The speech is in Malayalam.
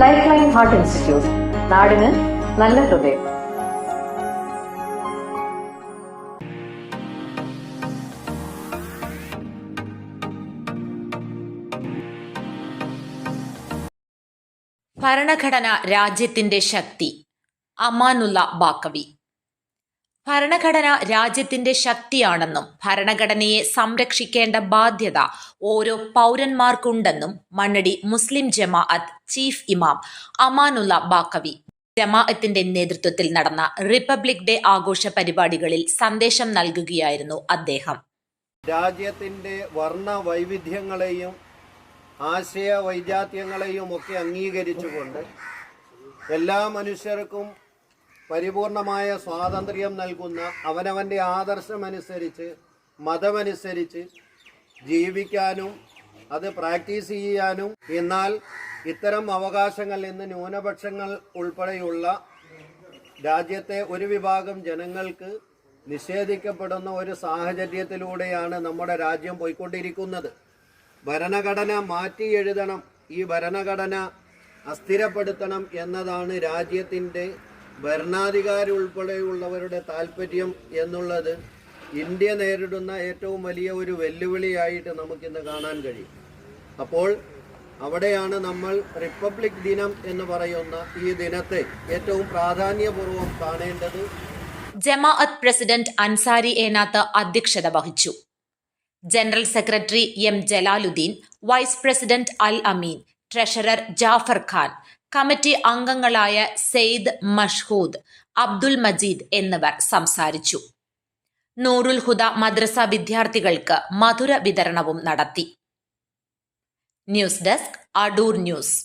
ലൈഫ് ലൈൻ ഹാർട്ട് ഇൻസ്റ്റിറ്റ്യൂട്ട് നാടിന് നല്ല ഹൃദയം. ഭരണഘടന രാജ്യത്തിന്റെ ശക്തി. അമാനുള്ള ബാക്കവി ഭരണഘടന രാജ്യത്തിന്റെ ശക്തിയാണെന്നും ഭരണഘടനയെ സംരക്ഷിക്കേണ്ട ബാധ്യത ഓരോ പൗരന്മാർക്കുണ്ടെന്നും മണ്ണടി മുസ്ലിം ജമാഅത്ത് ചീഫ് ഇമാം അമാനുള്ള ബാക്കവി. ജമാഅത്തിന്റെ നേതൃത്വത്തിൽ നടന്ന റിപ്പബ്ലിക് ഡേ ആഘോഷ പരിപാടികളിൽ സന്ദേശം നൽകുകയായിരുന്നു അദ്ദേഹം. രാജ്യത്തിന്റെ വർണ വൈവിധ്യങ്ങളെയും ആശയ വൈജാത്യങ്ങളെയും ഒക്കെ അംഗീകരിച്ചുകൊണ്ട് എല്ലാ മനുഷ്യർക്കും പരിപൂർണമായ സ്വാതന്ത്ര്യം നൽകുന്ന അവനവന്റെ ആദർശമനുസരിച്ച് മതമനുസരിച്ച് ജീവിക്കാനും അത് പ്രാക്ടീസ് ചെയ്യാനും എന്നാൽ ഇത്തരം അവകാശങ്ങൾ ഇന്ന് ന്യൂനപക്ഷങ്ങൾ ഉൾപ്പെടെയുള്ള രാജ്യത്തെ ഒരു വിഭാഗം ജനങ്ങൾക്ക് നിഷേധിക്കപ്പെടുന്ന ഒരു സാഹചര്യത്തിലൂടെയാണ് നമ്മുടെ രാജ്യം പോയിക്കൊണ്ടിരിക്കുന്നത്. ഭരണഘടന മാറ്റി എഴുതണം. ഈ ഭരണഘടന അസ്ഥിരപ്പെടുത്തണം എന്നതാണ് രാജ്യത്തിന്റെ ഭരണാധികാരി ഉൾപ്പെടെയുള്ളവരുടെ താല്പര്യം എന്നുള്ളത് ഇന്ത്യ നേരിടുന്ന ഏറ്റവും വലിയ ഒരു വെല്ലുവിളിയായിട്ട് നമുക്കിന്ന് കാണാൻ കഴിയും. അപ്പോൾ അവിടെയാണ് നമ്മൾ റിപ്പബ്ലിക് ദിനം എന്ന് പറയുന്ന ഈ ദിനത്തെ ഏറ്റവും പ്രാധാന്യപൂർവം കാണേണ്ടത്. ജമാഅത്ത് പ്രസിഡന്റ് അൻസാരി ഏനാത്ത് അധ്യക്ഷത വഹിച്ചു. General secretary M Jalaluddin vice president Al Ameen treasurer Jafar Khan committee അംഗങ്ങളായ സെയ്ദ് മഷ്ഹൂദ് അബ്ദുൽ മജീദ് എന്നിവർ സംസാരിച്ചു. നൂറുൽ ഹുദ മദ്രസ വിദ്യാർത്ഥികൾക്ക് മധുര വിതരണവും നടത്തി. News desk Adoor news.